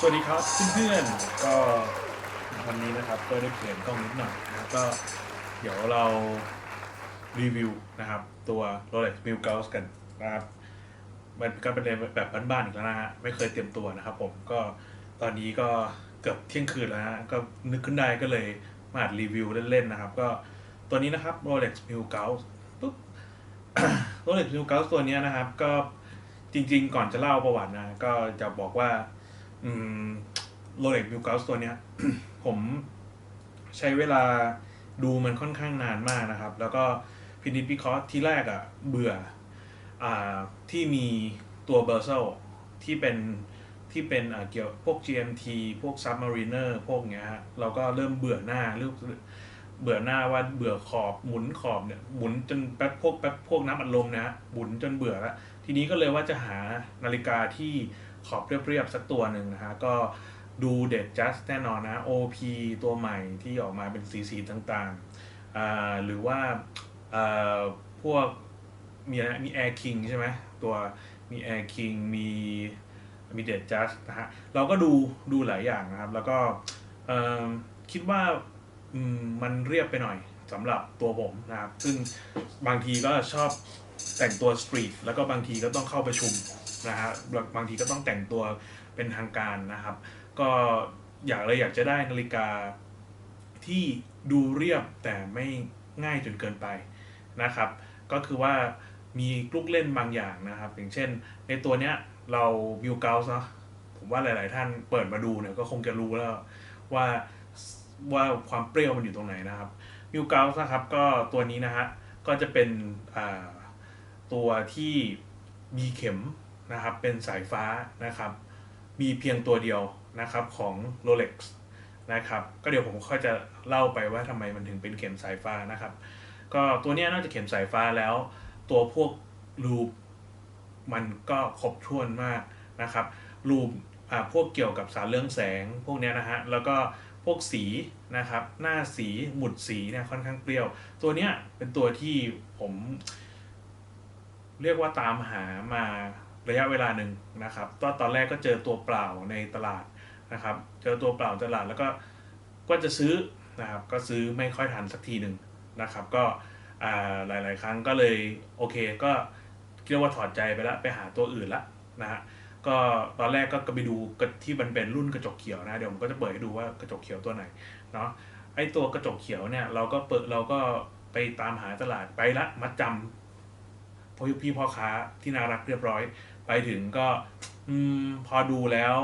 สวัสดีครับเพื่อนๆก็วันนี้นะครับก็ได้เปลี่ยนกล้องนิดหน่อยนะก็เดี๋ยวเรารีวิวนะครับ ตัว Rolex m i l g a u s กันนะครับมันก็เป็นแบบบ้านๆอีกแล้วนะฮะไม่เคยเตรียมตัวนะครับ ผมก็ตอนนี้ก็เกือบเที่ยงคืนแล้วฮะก็นึกขึ้นได้ก็เลยมาอัดรีวิวเล่นๆนะครับ ก็ตัวนี้นะครับ Rolex m i l g a u s ปุ๊บ Rolex m i l g a u s ตัวนี้นะครับ ก็จริงๆ ก่อนจะเล่าประวัตินะ ก็จะบอกว่า โรเล็กมิวกัสตัวเนี้ย ผมใช้เวลาดูมันค่อนข้างนานมากนะครับ แล้วก็พินิจพิเคราะห์ที่แรกอะ่ะ เบื่ออ่าที่มีตัวเบอร์เซลที่เป็นที่เป็นเกี่ยวพวก GMT พวก Submariner พวกเนี้ยฮะเราก็เริ่มเบื่อหน้าเริ่มเบื่อหน้าว่าเบื่อขอบหมุนขอบเนี่ยหมุนจนแป๊บพวกแป๊บพวกน้ำอัดลมนะฮะหมุนจนเบื่อแล้วทีนี้ก็เลยว่าจะหานาฬิกาที่ ขอบเรียบๆสักตัวหนึ่งนะฮะก็ดูเด็ดจัสแน่นอนนะ OP ตัวใหม่ที่ออกมาเป็นสีสีต่างๆ หรือว่าพวกมีอะไรมี Air King ใช่ไหมตัวมี Air King มีมีเด็ดจัสนะฮะเราก็ดูดูหลายอย่างนะครับ แล้วก็คิดว่ามันเรียบไปหน่อยสำหรับตัวผมนะครับ ซึ่งบางทีก็ชอบแต่งตัวสตรีทแล้วก็บางทีก็ต้องเข้าประชุม นะฮะบบางทีก็ต้องแต่งตัวเป็นทางการนะครับ ก็อยากเลยอยากจะได้นาฬิกาที่ดูเรียบแต่ไม่ง่ายจนเกินไปนะครับ ก็คือว่ามีลูกเล่นบางอย่างนะครับ อย่างเช่น ในตัวเนี้ยเราวิวเกลส์นะผมว่าหลาย ๆ ท่านเปิดมาดูเนี่ยก็คงจะรู้แล้วว่าว่าความเปรี้ยวมันอยู่ตรงไหนนะครับวิวเกลส์นะครับก็ตัวนี้นะฮะก็จะเป็นตัวที่มีเข็ม นะครับเป็นสายฟ้านะครับ มีเพียงตัวเดียวนะครับของ Rolex นะครับก็เดี๋ยวผมค่อยจะเล่าไปว่าทำไมมันถึงเป็นเข็มสายฟ้านะครับ ก็ตัวนี้นอกจากเข็มสายฟ้าแล้ว ตัวพวกรูปมันก็ครบถ้วนมากนะครับรูปอ่าพวกเกี่ยวกับสารเรื่องแสงพวกนี้นะฮะแล้วก็พวกสีนะครับ หน้าสีหมุดสีเนี่ยค่อนข้างเปรี้ยว ตัวเนี้ยเป็นตัวที่ผม เรียกว่าตามหามา ระยะเวลาหนึ่งนะครับตอนตอนแรกก็เจอตัวเปล่าในตลาดนะครับ เจอตัวเปล่าในตลาดแล้วก็ก็จะซื้อนะครับ ก็ซื้อไม่ค่อยทันสักทีหนึ่งนะครับ ก็อ่าหลาย ๆ ครั้งก็เลยโอเคก็เรียกว่าถอดใจไปล้วไปหาตัวอื่นละนะฮะก็ตอนแรกก็ไปดูที่มันเป็นรุ่นกระจกเขียวนะเดี๋ยวผมก็จะเปิดให้ดูว่ากระจกเขียวตัวไหนเนาะไอตัวกระจกเขียวเนี่ยเราก็เปิดเราก็ไปตามหาตลาดไปละมัดจำพอพี่พ่อค้าที่น่ารักเรียบร้อย ไปถึงก็อมพอดูแล้ว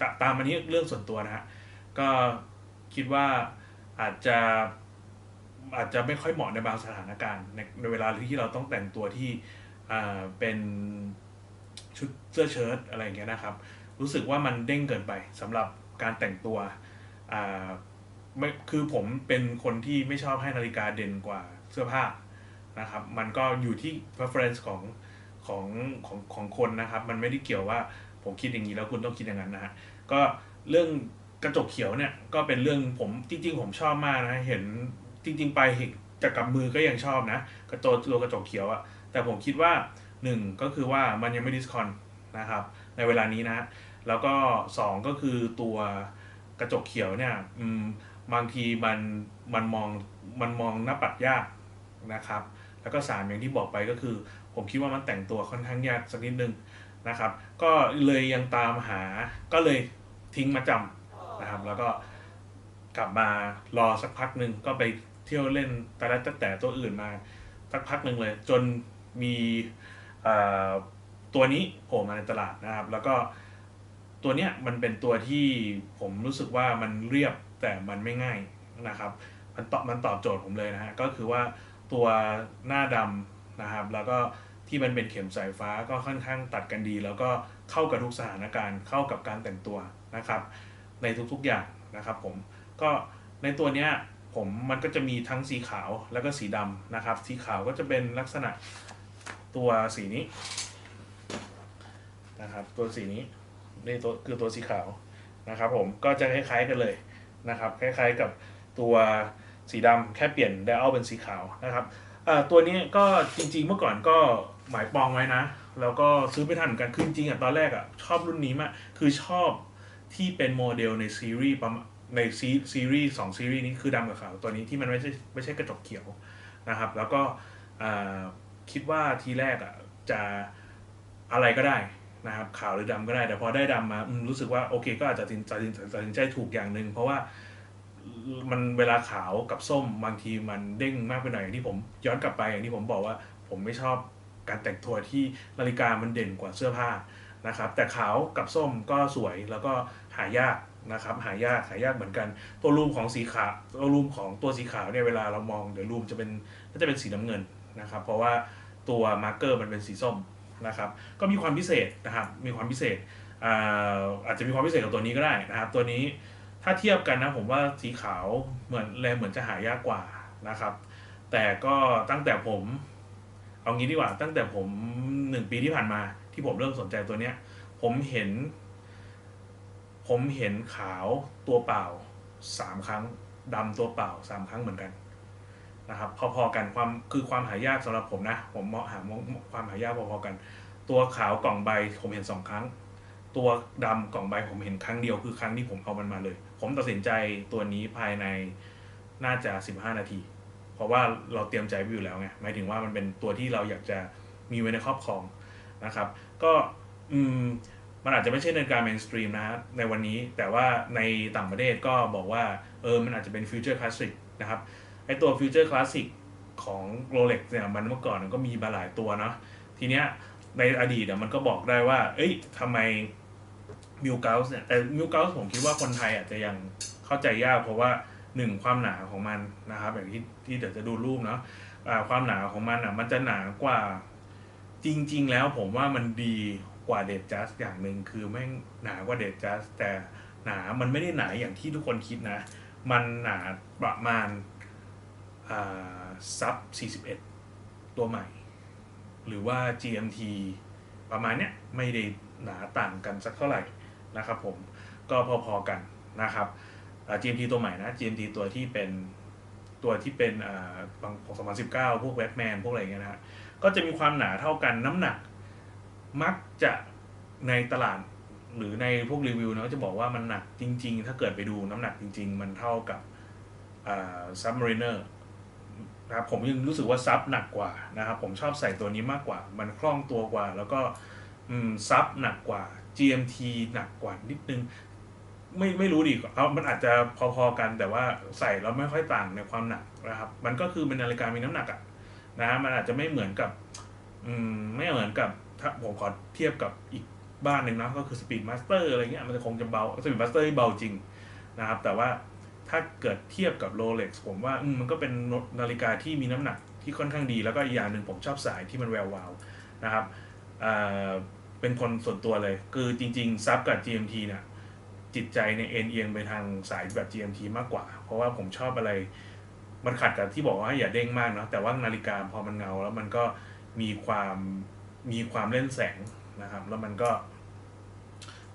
ตตามอันนี้เรื่องส่วนตัวนะฮะก็คิดว่าอาจจะอาจจะไม่ค่อยเหมาะในบางสถานการณ์ในในเวลาที่เราต้องแต่งตัวที่อ่าเป็นชุดเสื้อเชิ้ตอะไรอย่างเงี้ยนะครับ รู้สึกว่ามันเด้งเกินไปสำหรับการแต่งตัวอ่าไม่คือผมเป็นคนที่ไม่ชอบให้นาฬิกาเด่นกว่าเสื้อผ้านะครับ มันก็อยู่ที่ preference ของ ของของของคนนะครับ มันไม่ได้เกี่ยวว่าผมคิดอย่างนี้แล้วคุณต้องคิดอย่างนั้นนะฮะก็เรื่องกระจกเขียวเนี่ยก็เป็นเรื่องผมจริง ๆ ผมชอบมากนะเห็นจริง ๆ ไปเห็นจะกับมือก็ยังชอบนะกระโจตัวกระจกเขียวอะแต่ผมคิดว่าหนึ่งก็คือว่ามันยังไม่ดิสคอนนะครับ ในเวลานี้นะ แล้วก็สองก็คือตัวกระจกเขียวเนี่ยบางทีมันมันมองมันมองหน้าปัดยากนะครับ แล้วก็สามอย่างที่บอกไปก็คือ ผมคิดว่ามันแต่งตัวค่อนข้างยากสักนิดนึงนะครับ ก็เลยยังตามหาก็เลยทิ้งมาจำนะครับ แล้วก็กลับมารอสักพักหนึ่งก็ไปเที่ยวเล่นแต่ละแต่ตัวอื่นมาสักพักหนึ่งเลย จนมีตัวนี้โผล่มาในตลาดนะครับ แล้วก็ตัวเนี้ยมันเป็นตัวที่ผมรู้สึกว่ามันเรียบแต่มันไม่ง่ายนะครับ มันตอบมันตอบโจทย์ผมเลยนะฮะก็คือว่า ตัวหน้าดำนะครับ แล้วก็ที่มันเป็นเข็มสายฟ้าก็ค่อนข้างตัดกันดี แล้วก็เข้ากับทุกสถานการณ์เข้ากับการแต่งตัวนะครับ ในทุกๆอย่างนะครับผมก็ในตัวเนี้ยผมมันก็จะมีทั้งสีขาวแล้วก็สีดำนะครับ สีขาวก็จะเป็นลักษณะตัวสีนี้นะครับ ตัวสีนี้นี่ตัวคือตัวสีขาวนะครับ ผมก็จะคล้ายๆกันเลยนะครับ คล้ายๆกับตัว สีดำแค่เปลี่ยนไดอัลเป็นสีขาวนะครับตัวนี้ก็จริงๆเมื่อก่อนก็หมายปองไว้นะ แล้วก็ซื้อไปทันเหมือนกันคือจริงๆอะตอนแรกอะชอบรุ่นนี้มาก คือชอบที่เป็นโมเดลในซีรีส์ประมาณในซีซีรีส์สองซีรีส์นี้คือดำกับขาวตัวนี้ที่มันไม่ใช่ไม่ใช่กระจกเขียวนะครับ แล้วก็คิดว่าทีแรกอะจะอะไรก็ได้นะครับขาวหรือดำก็ได้ แต่พอได้ดำมาอืมรู้สึกว่าโอเคก็อาจจะตัดสินตัดสินตัดสินใจถูกอย่างหนึ่งเพราะว่า มันเวลาขาวกับส้มบางทีมันเด้งมากไปหน่อยอย่างที่ผมย้อนกลับไปอย่างที่ผมบอกว่าผมไม่ชอบการแต่งตัวที่นาฬิกามันเด่นกว่าเสื้อผ้านะครับ แต่ขาวกับส้มก็สวยแล้วก็หายากนะครับ หายากหายากเหมือนกัน ตัวรูมของสีขาวตัวรูมของตัวสีขาวเนี่ยเวลาเรามองเดี๋ยวรูมจะเป็นก็จะเป็นสีน้ำเงินนะครับ เพราะว่าตัวมาร์กเกอร์มันเป็นสีส้มนะครับ ก็มีความพิเศษนะครับมีความพิเศษอาอาจจะมีความพิเศษกับตัวนี้ก็ได้นะครับ ตัวนี้ ถ้าเทียบกันนะผมว่าสีขาวเหมือนแลเหมือนจะหายากกว่านะครับ แต่ก็ตั้งแต่ผม เอางี้ดีกว่า ตั้งแต่ผมหนึ่งปีที่ผ่านมา ที่ผมเริ่มสนใจตัวเนี้ย ผมเห็น ผมเห็นขาวตัวเปล่าสามครั้งดำตัวเปล่าสามครั้งเหมือนกันนะครับ พอๆกันความคือความหายากสำหรับผมนะ ผมมองหามองความหายากพอๆกัน ตัวขาวกล่องใบผมเห็นสองครั้ง ตัวดำกล่องใบผมเห็นครั้งเดียวคือครั้งที่ผมเอามันมาเลย ผมตัดสินใจตัวนี้ภายในน่าจะ 15 นาที เพราะว่าเราเตรียมใจไว้อยู่แล้วไงหมายถึงว่ามันเป็นตัวที่เราอยากจะมีไว้ในครอบครองนะครับ ก็อืมมันอาจจะไม่ใช่ในกา mainstream นะฮะในวันนี้แต่ว่าในต่างประเทศก็บอกว่าเออมันอาจจะเป็น future classic นะครับไอตัว future classic ของ Rolex เนี่ยมันเมื่อก่อนมันก็มีมาหลายตัวเนาะทีเนี้ยในอดีตมันก็บอกได้ว่า เอ้ยทำไม มิวเกลส์เนี่ยแต่มิวเกลส์ผมคิดว่าคนไทยอาจจะยังเข้าใจยากเพราะว่าหนึ่งความหนาของมันนะครับอย่างที่ที่เดี๋ยวจะดูรูปเนาะความหนาของมันอะมันจะหนากว่าจริง ๆ แล้วผมว่ามันดีกว่าเดดจัสอย่างหนึ่งคือแม่งหนากว่าเดดจัสแต่หนามันไม่ได้หนาอย่างที่ทุกคนคิดนะ มันหนาประมาณอ่าซับ 41 ตัวใหม่ หรือว่า GMT ประมาณเนี้ยไม่ได้หนาต่างกันสักเท่าไหร่ นะครับผมก็พอๆกันนะครับ GMT ตัวใหม่นะ GMT ตัวที่เป็นตัวที่เป็นอ่าของ2019 พวกแวทแมนพวกอะไรเงี้ยนะก็จะมีความหนาเท่ากันน้ำหนัก มักจะในตลาดหรือในพวกรีวิวเนาะจะบอกว่ามันหนักจริง ๆ ถ้าเกิดไปดูน้ำหนักจริง ๆ มันเท่ากับอ่า Submariner นะครับผมยังรู้สึกว่าซับหนักกว่านะครับผมชอบใส่ตัวนี้มากกว่า มันคล่องตัวกว่า แล้วก็ซับหนักกว่า GMT หนักกว่านิดนึง ไม่ไม่รู้ดิเอามันอาจจะพอๆกันแต่ว่าใส่แล้วไม่ค่อยต่างในความหนักนะครับ มันก็คือเป็นนาฬิกามีน้ำหนักอะนะมันอาจจะไม่เหมือนกับ อืมไม่เหมือนกับถ้าผมขอเทียบกับอีกบ้านหนึ่งนะก็คือ Speed Master อะไรเงี้ยมันจะคงจะเบา Speed Master ที่เบาจริงนะครับ แต่ว่าถ้าเกิดเทียบกับ Rolex ผมว่ามมันก็เป็นนาฬิกาที่มีน้ำหนักที่ค่อนข้างดี แล้วก็อีกอย่างหนึ่งผมชอบสายที่มันแวววาวนะครับอ่า เป็นคนส่วนตัวเลย คือจริงๆซับกับ GMT เนี่ยจิตใจในเอ็นเอียงไปทางสายแบบ GMT มากกว่า เพราะว่าผมชอบอะไร มันขัดกับที่บอกว่าอย่าเด้งมากเนาะแต่ว่านาฬิกาพอมันเงา แล้วมันก็มีความมีความเล่นแสงนะครับ แล้วมันก็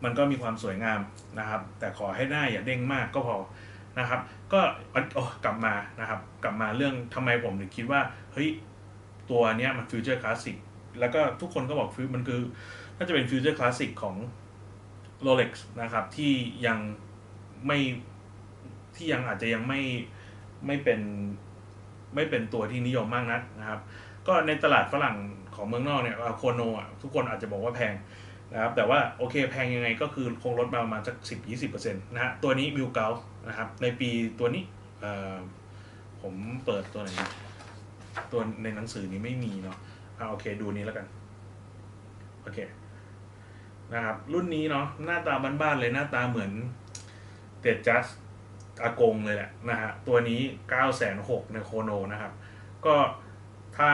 มันก็มีความสวยงามนะครับ แต่ขอให้หน้าอย่าเด้งมากก็พอนะครับ ก็โอ้กลับมานะครับ กลับมาเรื่องทำไมผมถึงคิดว่าเฮ้ยตัวเนี้ยมันฟิวเจอร์คลาสสิกแล้วก็ทุกคนก็บอกฟิวมันคือ น่าจะเป็นฟิวเจอร์คลาสสิกของ Rolex นะครับ ที่ยังไม่ที่ยังอาจจะยังไม่ไม่เป็นไม่เป็นตัวที่นิยมมากนักนะครับ ก็ในตลาดฝรั่งของเมืองนอกเนี่ยโคโนอะทุกคนอาจจะบอกว่าแพงนะครับแต่ว่าโอเคแพงยังไงก็คือคงลดมาประมาณสักสิบยี่สิบเปอร์เซ็นต์นะฮะตัวนี้มิวเกลนะครับ ในปีตัวนี้ผมเปิดตัวไหนตัวในหนังสือนี้ไม่มีเนาะอ่าโอเค ดูนี้แล้วกัน โอเค นะครับ รุ่นนี้เนาะหน้าตาบ้านๆเลยหน้าตาเหมือนเด็ดจัสอากงเลยแหละนะฮะตัวนี้9ก้าแสนหกในโคโนนะครับ ก็ถ้า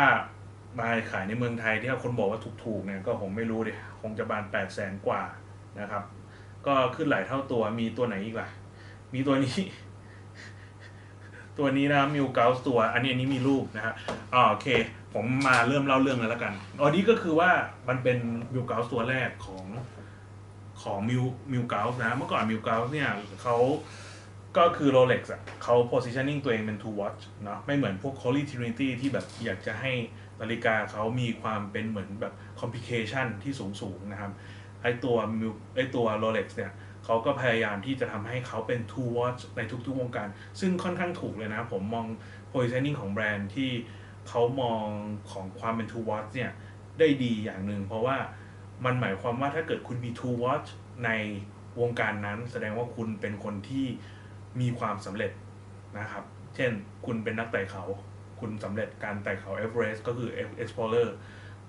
มาขายในเมืองไทยที่คนบอกว่าถูกๆเนี่ยก็ผมไม่รู้ดิคงจะบาน8ปดแสนกว่านะครับ ก็ขึ้นหลายเท่าตัวมีตัวไหนอีกล่ะ มีตัวนี้ ตัวนี้นะมิวเกลตัว อันนี้อันนี้มีรูปนะฮะอ๋อโอเค ผมมาเริ่มเล่าเรื่องเลยแล้วกันอ๋อนี้ก็คือว่ามันเป็นมิวเกลตัวแรกของของมิวมิวเกลนะ เมื่อก่อนมิวเกลเนี่ยเขาก็คือ Rolex อะเขา positioning ตัวเองเป็น two watch เนาะไม่เหมือนพวก Holy Trinity ที่แบบอยากจะให้นาฬิกาเขามีความเป็นเหมือนแบบ complication ที่สูงสูงๆนะครับ ไอตัวมิวไอตัว Rolex เนี่ยเขาก็พยายามที่จะทำให้เขาเป็น two watch ในทุกๆวงการ ซึ่งค่อนข้างถูกเลยนะ ผมมอง positioning ของแบรนด์ที่ เขามองของความเป็น two watch เนี่ยได้ดีอย่างหนึ่งเพราะว่ามันหมายความว่าถ้าเกิดคุณมี two watch ในวงการนั้น แสดงว่าคุณเป็นคนที่มีความสำเร็จนะครับ เช่นคุณเป็นนักไต่เขา คุณสำเร็จการไต่เขาเอเวอเรสต์ก็คือ explorer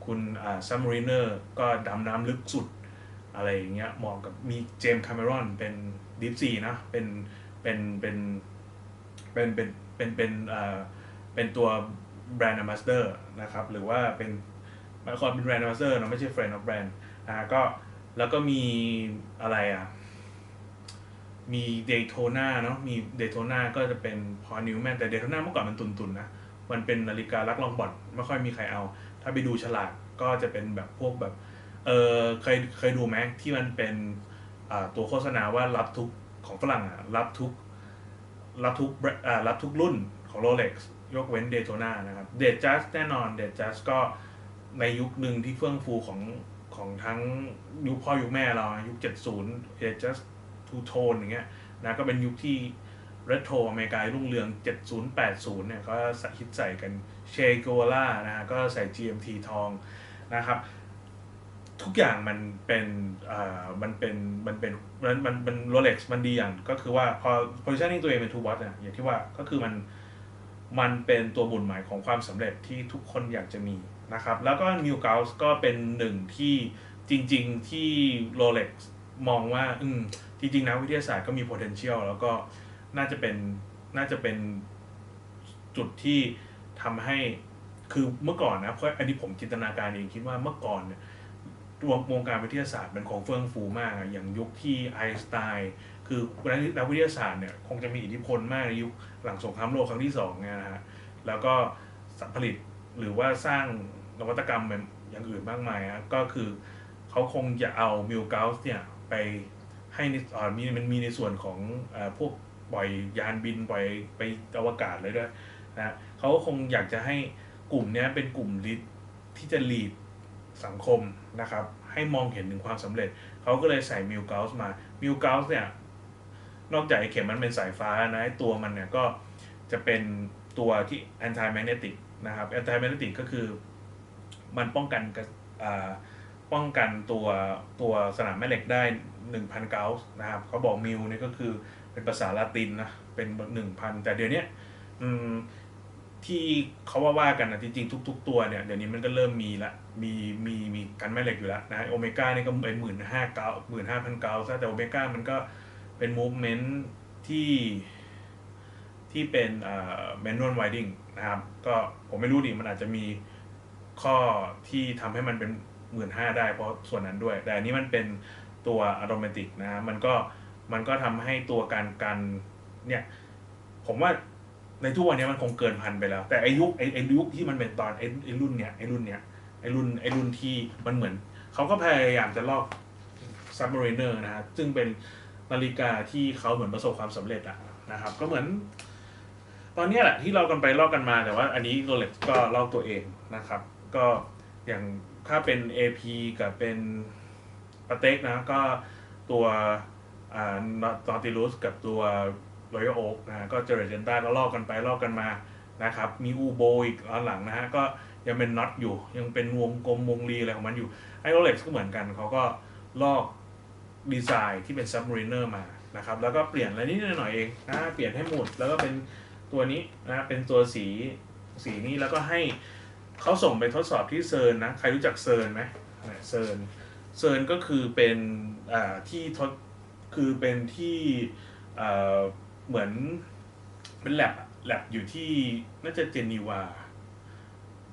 คุณอ่า submariner ก็ดำน้ำลึกสุดอะไรอย่างเงี้ยเหมาะกับมีเจมส์คาเมรอนเป็นดิฟซีนะเป็นเป็นเป็นเป็นเป็นเป็นเป็นเอ่อเป็นตัว แบรนด์ a m b a s s a d o r นะครับหรือว่าเป็นหมาความเป็นแบรนด์ a m b a s s a d o r นะไม่ใช่ friend of brand อ่าก็แล้วก็มีอะไรอะมีเดโ t นาเนาะมีเดโ t นาก็จะเป็นพอนิวแมนแต่เดโ t นาเมื่อก่อนมันตุนๆนะมันเป็นนาฬิกาลักลองบอดไม่ค่อยมีใครเอา ถ้าไปดูฉลากก็จะเป็นแบบพวกแบบเออเคยเคยดูไหมที่มันเป็นตัวโฆษณาว่ารับทุกของฝรั่งอะรับทุกรับทุกรับทุกรุ่นของ Rolex ยกเว้น Daytona นะครับ d a t Just แน่นอน d a t Just ก็ในยุคหนึ่งที่เฟื่องฟูของของทั้งยุคพ่อยุคแม่เราอะยุค 70 d a t Just Two Tone อย่างเงี้ยนะก็เป็นยุคที่ Retro อเมริการุ่งเรือง 70 80 เนี่ยก็ฮิตใส่กันเชโกล่านะฮะก็ใส่ GMT ทองนะครับทุกอย่างมันเป็นอ่ามันเป็น มันเป็น มัน มันเป็นโรเล็กซ์มันดีอย่าง ก็คือว่าพอ positioning ตัวเองเป็น two watch เนี่ยอย่างที่ว่า ก็คือมัน มันเป็นตัวบุญหมายของความสำเร็จที่ทุกคนอยากจะมีนะครับ แล้วก็ New g a u s ก็เป็นหนึ่งที่จริง ๆที่ Rolex มองว่าอืมจริง ๆนะวิทยาศาสตร์ก็มี potential แล้วก็น่าจะเป็นน่าจะเป็นจุดที่ทำให้คือเมื่อก่อนนะเพราะอันนี้ผมจินตนาการเองคิดว่าเมื่อก่อนเนี่ย วงวงการวิทยาศาสตร์มันคงเฟื่องฟูมาก อย่างยุคที่ไอน์สไตน์คือนักวิทยาศาสตร์เนี่ยคงจะมีอิทธิพลมากในยุคหลังสงครามโลกครั้งที่สองเนี่ยนะฮะแล้วก็ผลิตหรือว่าสร้างนวัตกรรมแบบอย่างอื่นมากมายอะก็คือเขาคงจะเอามิลเกาส์เนี่ยไปให้มีมันมีในส่วนของอพวกปล่อยยานบินปล่อยไปอวกาศเลยด้วยนะเขาก็คงอยากจะให้กลุ่มนี้เป็นกลุ่มลิดที่จะลีด สังคมนะครับ ให้มองเห็นถึงความสำเร็จ เขาก็เลยใส่มิลเกลส์มามิลเกลส์เนี่ย นอกจากไอ้เข็มมันเป็นสายฟ้านะตัวมันเนี่ยก็จะเป็นตัวที่ anti magnetic นะครับ anti magnetic ก็คือมันป้องกันป้องกันตัวตัวสนามแม่เหล็กได้ 1,000 เกลส์นะครับเขาบอกมิลนี่ก็คือเป็นภาษาละตินนะเป็น1,000 แต่เดี๋ยวนี้ที่เขาว่าว่ากันนะจริงๆทุก ๆ ตัวเนี่ยเดี๋ยวนี้มันก็เริ่มมีละ มีมีมีกันแม่เหล็กอยู่แล้วนะโอเมก้านี่ก็เป็นหมื่นห้าเก้าหมื่นห้าพันเก้าซะแต่โอเมก้ามันก็เป็นมูฟเมนต์ที่ที่เป็นเอ่อ manual winding นะครับก็ผมไม่รู้ดิมันอาจจะมีข้อที่ทำให้มันเป็นหมื่นห้าได้เพราะส่วนนั้นด้วย แต่อันนี้มันเป็นตัวอะโ o เมติกนะมันก็มันก็ทำให้ตัวการกันเนี่ยผมว่าในทุกวันนี้มันคงเกินพันไปแล้ว แต่ไอายุคไอไอยุคที่มันเป็นตอนไอไอรุ่นเนี้ยไอรุ่นเนี้ย ไอรุ่นไอรุ่นที่มันเหมือน เขาก็พยายามจะลอก Submariner นะฮะซึ่งเป็นนาฬิกาที่เขาเหมือนประสบความสำเร็จอะนะครับ ก็เหมือน ตอนนี้แหละที่เรากันไปลอกกันมาแต่ว่า อันนี้โรเล็กก็ลอกตัวเองนะครับ ก็อย่างถ้าเป็น AP กับเป็นปาเต็กนะ ก็ตัวอ่านอติลุสกับตัวรอยโอกนะก็เจเรเจนต้าก็ลอกกันไปลอกกันมานะครับ มีอูโบอีกตอนหลังนะฮะ ก็ ยังเป็นน็อตอยู่ ยังเป็นวงกลมวงรีอะไรของมันอยู่ไอโรเล็กก็เหมือนกันเขาก็ลอกดีไซน์ที่เป็น Submariner มานะครับแล้วก็เปลี่ยนอะไรนิดหน่อยเองนะเปลี่ยนให้หมดแล้วก็เป็นตัวนี้นะเป็นตัวสีสีนี้แล้วก็ให้เขาส่งไปทดสอบที่เซิร์นนะใครรู้จักเซิร์นไหมเซิร์นเซิร์นก็คือเป็นอ่าที่ทดคือเป็นที่เอ่อเหมือนเป็นแลบแลบอยู่ที่น่าจะเจนีวา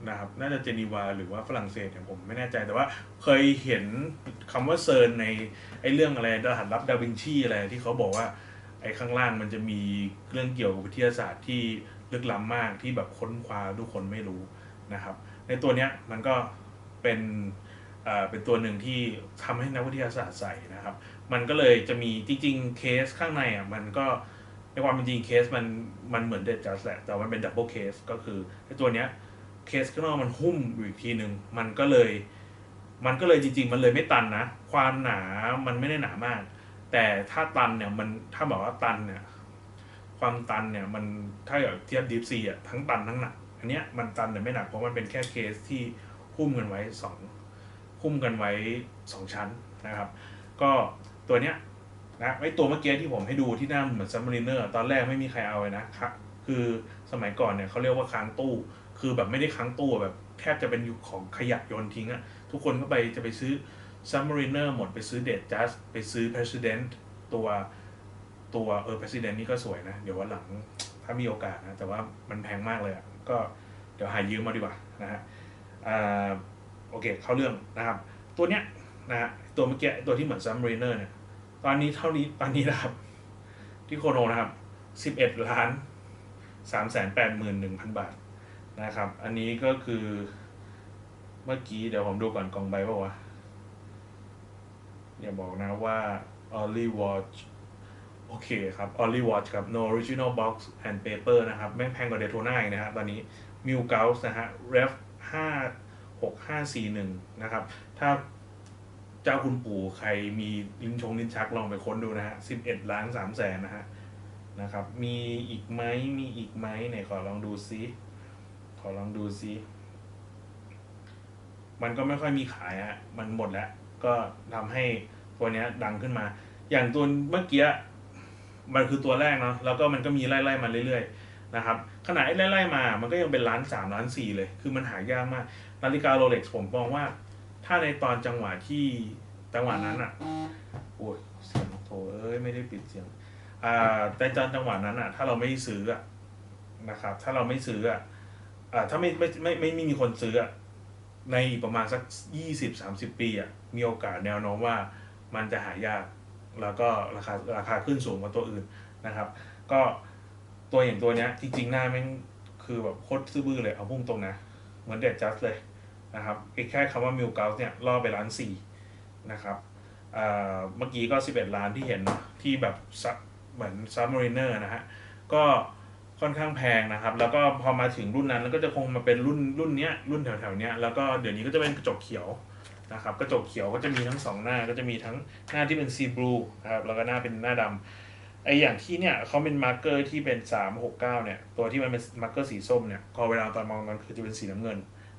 นะครับน่าจะเจนีวาหรือว่าฝรั่งเศสเนี่ยผมไม่แน่ใจแต่ว่าเคยเห็นคำว่าเซิร์นในไอ้เรื่องอะไรรหัสลับดาวินชีอะไรที่เขาบอกว่าไอ้ข้างล่างมันจะมีเรื่องเกี่ยวกับวิทยาศาสตร์ที่ลึกล้ำมากที่แบบค้นคว้าทุกคนไม่รู้นะครับ ในตัวเนี้ยมันก็เป็นเป็นตัวหนึ่งที่ทำให้นักวิทยาศาสตร์ใส่นะครับ มันก็เลยจะมีจริงๆเคสข้างในอะมันก็ในความเป็นจริงเคสมันมันเหมือนเด็ดจัสแหละแต่มันเป็นดับเบิลเคสก็คือไอ้ตัวเนี้ย เคสข้างนอกมันหุ้มอยู่อีกทีหนึ่งมันก็เลย มันก็เลยจริง ๆ มันเลยไม่ตันนะ ความหนามันไม่ได้หนามาก แต่ถ้าตันเนี่ยมันถ้าบอกว่าตันเนี่ย ความตันเนี่ยมันถ้าเทียบดีฟซีอะทั้งตันทั้งหนัก อันเนี้ยมันตันแต่ไม่หนักเพราะมันเป็นแค่เคสที่หุ้มกันไว้สองหุ้มกันไว้สองชั้นนะครับ ก็ตัวเนี้ยนะไอตัวเมื่อกี้ที่ผมให้ดูที่หน้าเหมือนซัมมารีเนอร์ตอนแรกไม่มีใครเอาเลยนะครับคือสมัยก่อนเนี่ยเขาเรียกว่าค้างตู้ คือแบบไม่ได้ค้างตู้แบบแทบจะเป็นยุคของขยะโยนทิ้งอะทุกคนก็ไปจะไปซื้อ Submariner หมดไปซื้อ Dead Just ไปซื้อ President ตัวตัวเออ President นี่ก็สวยนะ เดี๋ยววันหลังถ้ามีโอกาสนะ แต่ว่ามันแพงมากเลยอะก็เดี๋ยวหายืมมาดีกว่านะฮะโอเคเข้าเรื่องนะครับ ตัวเนี้ยนะฮะตัวเมื่อกี้ตัวที่เหมือน Submariner เนี่ยตอนนี้เท่านี้ตอนนี้นะครับ ที่โคโนนะครับ 11ล้าน3 8 1 0 0 0 บาท นะครับ อันนี้ก็คือเมื่อกี้เดี๋ยวผมดูก่อนกองใบว่าวะอย่าบอกนะว่า Only Watch โอเคครับ Only Watch ครับ No Original Box and Paper นะครับ แม่งแพงกว่า Daytona อีกนะฮะตอนนี้ m i l g a u s นะฮะ Ref 5 6 5 4 1 นะครับ ถ้าเจ้าคุณปู่ใครมีลิ้นชงลิ้นชักลองไปค้นดูนะฮะ 11 ล้าน3แสนนะฮะนะครับ มีอีกไหมมีอีกไหมไหนขอลองดูซิ อลองดูซิ มันก็ไม่ค่อยมีขายอะมันหมดแล้ว ก็ทำให้ตัวเนี้ยดังขึ้นมา อย่างตัวเมื่อกี้มันคือตัวแรกเนาะ แล้วก็มันก็มีไล่ๆมาเรื่อยๆนะครับ ขนาดไอ้ไล่ๆมา มันก็ยังเป็นล้านสามล้านสี่เลย คือมันหายากมาก นาฬิกาโรเล็กซ์ผมมองว่า ถ้าในตอนจังหวะที่จังหวะนั้นอะโอ้ยเสียงโถเอ้ยไม่ได้ปิดเสียง อ่าแต่ตอนจังหวะนั้นอะถ้าเราไม่ซื้ออะนะครับ ถ้าเราไม่ซื้ออะ อ่าถ้าไม่ไม่ไม่ไม่มีคนซื้อในประมาณสักยี่สิบสามสิบปีอะมีโอกาสแนวโน้มว่ามันจะหายาก แล้วก็ราคาราคาขึ้นสูงกว่าตัวอื่นนะครับ ก็ตัวอย่างตัวเนี้ยจริงๆหน้าแม่งคือแบบโคตรซื่อบื้อเลยเอาพุ่งตรงนะ เหมือนเด็ดจัสเลยนะครับแค่คำว่ามิลเกลเนี่ยล่อไปล้านสี่นะครับอ่าเมื่อกี้ก็ 11 ล้านที่เห็นที่แบบซับเหมือนซับมารีเนอร์นะฮะ ก็ ค่อนข้างแพงนะครับ แล้วก็พอมาถึงรุ่นนั้นแล้วก็จะคงมาเป็นรุ่นรุ่นเนี้ยรุ่นแถวๆเนี้ยแล้วก็เดี๋ยวนี้ก็จะเป็นกระจกเขียวนะครับกระจกเขียวก็จะมีทั้งสองหน้าก็จะมีทั้งหน้าที่เป็นซีบลูนะครับแล้วก็หน้าเป็นหน้าดำไออย่างที่เนี่ยเขาเป็นมาร์กเกอร์ที่เป็น 369 เนี่ย ตัวที่มันเป็นมาร์กเกอร์สีส้มเนี่ยพอเวลาตอนมองมันคือจะเป็นสีน้ำเงิน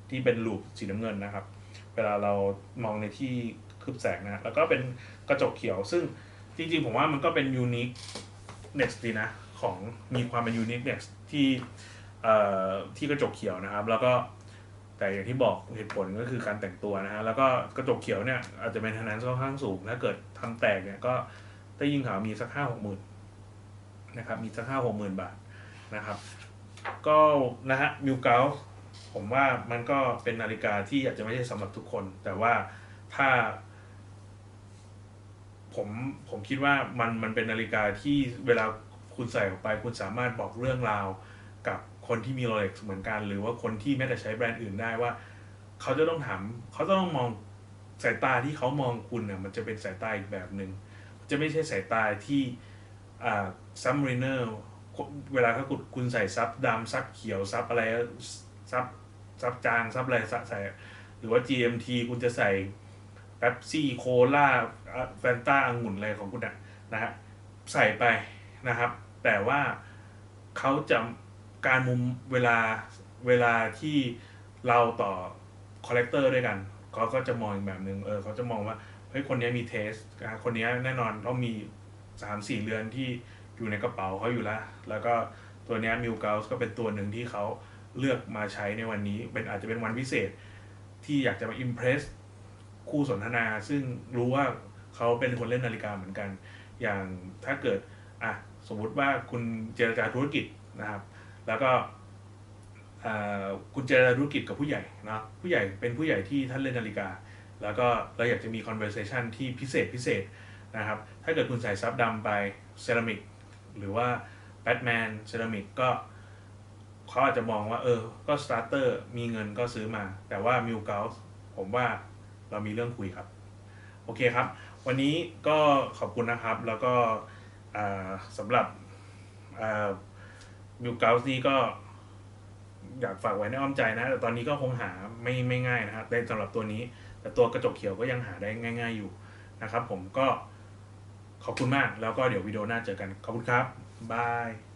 ที่เป็นลูปสีน้ำเงินนะครับ เวลาเรามองในที่คืบแสงนะแล้วก็เป็นกระจกเขียวซึ่งจริงๆ ผมว่ามันก็เป็นยูนิคเน็กซ์ดีนะ ของมีความเป็นยูนิคเน็กซ์ที่ที่กระจกเขียวนะครับ แล้วก็แต่อย่างที่บอกเหตุผลก็คือการแต่งตัวนะฮะแล้วก็กระจกเขียวเนี่ยอาจจะเป็นทนานค่อนข้างสูง ถ้าเกิดทำแตกเนี่ยก็ได้ยิงข่าวมีสักห้าหกหมื่นนะครับมีสักห้าหกหมื่นบาทนะครับ ก็นะฮะมิวเกลผมว่ามันก็เป็นนาฬิกาที่อาจจะไม่ใช่สำหรับทุกคน แต่ว่าถ้า ผมผมคิดว่ามันมันเป็นนาฬิกาที่เวลา คุณใส่ออกไป คุณสามารถบอกเรื่องราวกับคนที่มีโรเล็กเหมือนกัน หรือว่าคนที่ไม่ได้ใช้แบรนด์อื่นได้ว่า เขาจะต้องถามเขาจะต้องมองสายตาที่เขามองคุณเนี่ยมันจะเป็นสายตาอีกแบบหนึ่งจะไม่ใช่สายตาที่ซัมรีเนอร์เวลาถ้าคุณคุณใส่ซับดำซับเขียวซับอะไรซับซับจางซับอะไรใส่หรือว่า GMT คุณจะใส่เป๊ปซี่โคลาแฟนต้าองุ่นอะไรของคุณอะนะฮะใส่ไปนะครับ แต่ว่าเขาจะการมุมเวลาเวลาที่เราต่อคอลเลกเตอร์ด้วยกันเขาก็จะมองอีกแบบหนึ่งเออเขาจะมองว่าเฮ้ยคนนี้มีเทสคนนี้แน่นอนต้องมีสามสี่เรือนที่อยู่ในกระเป๋าเขาอยู่แล้ว แล้วก็ตัวนี้มิวเกลก็เป็นตัวหนึ่งที่เขาเลือกมาใช้ในวันนี้ เป็นอาจจะเป็นวันพิเศษที่อยากจะมาอิมเพรสคู่สนทนา ซึ่งรู้ว่าเขาเป็นคนเล่นนาฬิกาเหมือนกัน อย่างถ้าเกิดอะ สมมุติว่าคุณเจรจาธุรกิจนะครับ แล้วก็คุณเจรจาธุรกิจกับผู้ใหญ่นะผู้ใหญ่เป็นผู้ใหญ่ที่ท่านเล่นนาฬิกา แล้วก็เราอยากจะมี conversation ที่พิเศษพิเศษนะครับ ถ้าเกิดคุณใส่ซับดำไปเซรามิกหรือว่าแบทแมนเซรามิกก็เขาอาจจะมองว่าเออ ก็สตาร์เตอร์มีเงินก็ซื้อมา แต่ว่ามิวเกลผมว่าเรามีเรื่องคุยครับ โอเคครับ วันนี้ก็ขอบคุณนะครับแล้วก็ สำหรับบิวเกลนี้ก็อยากฝากไว้ในอ้อมใจนะ แต่ตอนนี้ก็คงหาไม่ไม่ง่ายนะครับในสำหรับตัวนี้ แต่ตัวกระจกเขียวก็ยังหาได้ง่าย ๆอยู่นะครับ ผมก็ขอบคุณมากแล้วก็เดี๋ยววิดีโอหน้าเจอกัน ขอบคุณครับ บาย